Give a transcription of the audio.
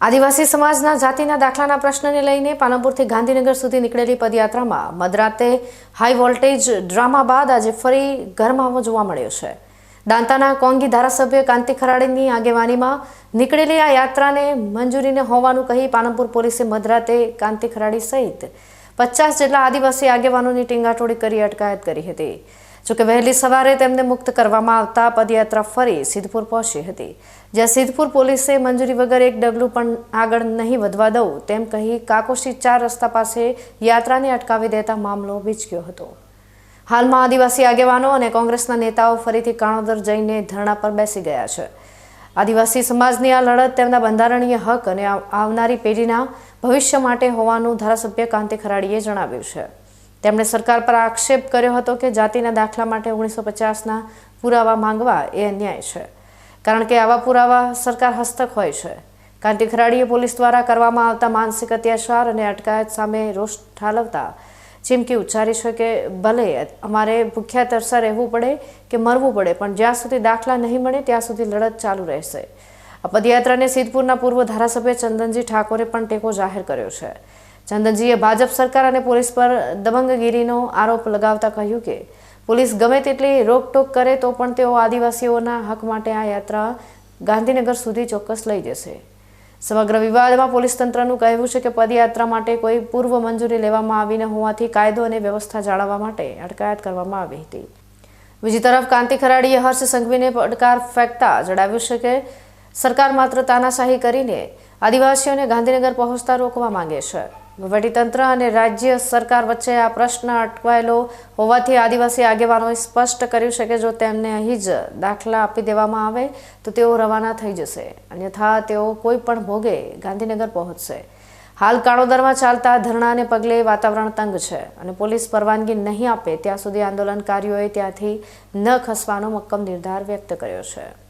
આદિવાસી સમાજના જાતિના દાખલાના પ્રશ્નને લઈને પાલનપુરથી ગાંધીનગર સુધી નીકળેલી પદયાત્રામાં મધરાતે હાઈ વોલ્ટેજ ડ્રામા બાદ આજે ફરી ગરમાવો જોવા મળ્યો છે. દાંતાના કોંગી ધારાસભ્ય કાંતિ ખરાડીની આગેવાનીમાં નીકળેલી આ યાત્રાને મંજૂરીને હોવાનું કહી પાલનપુર પોલીસે મધરાતે કાંતિ ખરાડી સહિત પચાસ જેટલા આદિવાસી આગેવાનોની ટીંગાટોળી કરી અટકાયત કરી હતી. જોકે વહેલી સવારે તેમને મુક્ત કરવામાં આવતા પદયાત્રા ફરી સિદ્ધપુર પહોંચી હતી. જ્યાં સિદ્ધપુર પોલીસે મંજૂરી વગર એક ડગલું પણ આગળ નહીં વધવા દઉં તેમ કહી કાકોશી ચાર રસ્તા પાસે યાત્રાને અટકાવી દેતા મામલો વિચક્યો હતો. હાલમાં આદિવાસી આગેવાનો અને કોંગ્રેસના નેતાઓ ફરીથી કાણોદર જઈને ધરણા પર બેસી ગયા છે. આદિવાસી સમાજની આ લડત તેમના બંધારણીય હક અને આવનારી પેઢીના ભવિષ્ય માટે હોવાનું ધારાસભ્ય કાંતિ ખરાડીએ જણાવ્યું છે. તેમણે સરકાર પર આક્ષેપ કર્યો હતો કે જાતિના દાખલા માટે ઓગણીસો પચાસના પુરાવા માંગવા એ અન્યાય છે. કારણ કે આવા પુરાવા સરકાર હસ્તક હોય છે. કાંતિ ખરાડીએ પોલીસ દ્વારા કરવામાં આવતા માનસિક અત્યાચાર અને અટકાયત સામે રોષ ઠાલવતા ચીમકી ઉચ્ચારી છે કે ભલે અમારે ભૂખ્યા તરસા રહેવું પડે કે મરવું પડે, પણ જ્યાં સુધી દાખલા નહીં મળે ત્યાં સુધી લડત ચાલુ રહેશે. આ પદયાત્રાને સિદ્ધપુરના પૂર્વ ધારાસભ્ય ચંદનજી ઠાકોરે પણ ટેકો જાહેર કર્યો છે. ચંદનજીએ ભાજપ સરકાર અને પોલીસ પર દબંગગીરીનો આરોપ લગાવતા કહ્યું કે પોલીસ ગમે તેટલી રોકટોક કરે તો પણ તેઓ આદિવાસીઓના હક માટે આ યાત્રા ગાંધીનગર સુધી ચોક્કસ લઈ જશે. સમગ્ર વિવાદમાં પોલીસ તંત્રનું કહેવું છે કે પદયાત્રા માટે કોઈ પૂર્વ મંજૂરી લેવામાં આવી ન હોવાથી કાયદો અને વ્યવસ્થા જાળવવા માટે અટકાયત કરવામાં આવી હતી. બીજી તરફ કાંતિ ખરાડીએ હર્ષ સંઘવીને પડકાર ફેંકતા જણાવ્યું છે કે સરકાર માત્ર તાનાશાહી કરીને આદિવાસીઓને ગાંધીનગર પહોંચતા રોકવા માંગે છે. વહીવટીતંત્ર અને રાજ્ય સરકાર વચ્ચે આ પ્રશ્ન અટવાયેલો હોવાથી આદિવાસી આગેવાનોએ સ્પષ્ટ કર્યું છે કે જો તેમને અહીં જ દાખલા આપી દેવામાં આવે, તો તેઓ રવાના થઈ જશે. અન્યથા, તેઓ કોઈ પણ ભોગે ગાંધીનગર પહોંચશે. હાલ કાળોદરમાં ચાલતા ધરણાને પગલે વાતાવરણ તંગ છે અને પોલીસ પરવાનગી નહીં આપે, ત્યાં સુધી આંદોલનકારીઓએ ત્યાંથી ન ખસવાનો મક્કમ નિર્ધાર વ્યક્ત કર્યો છે.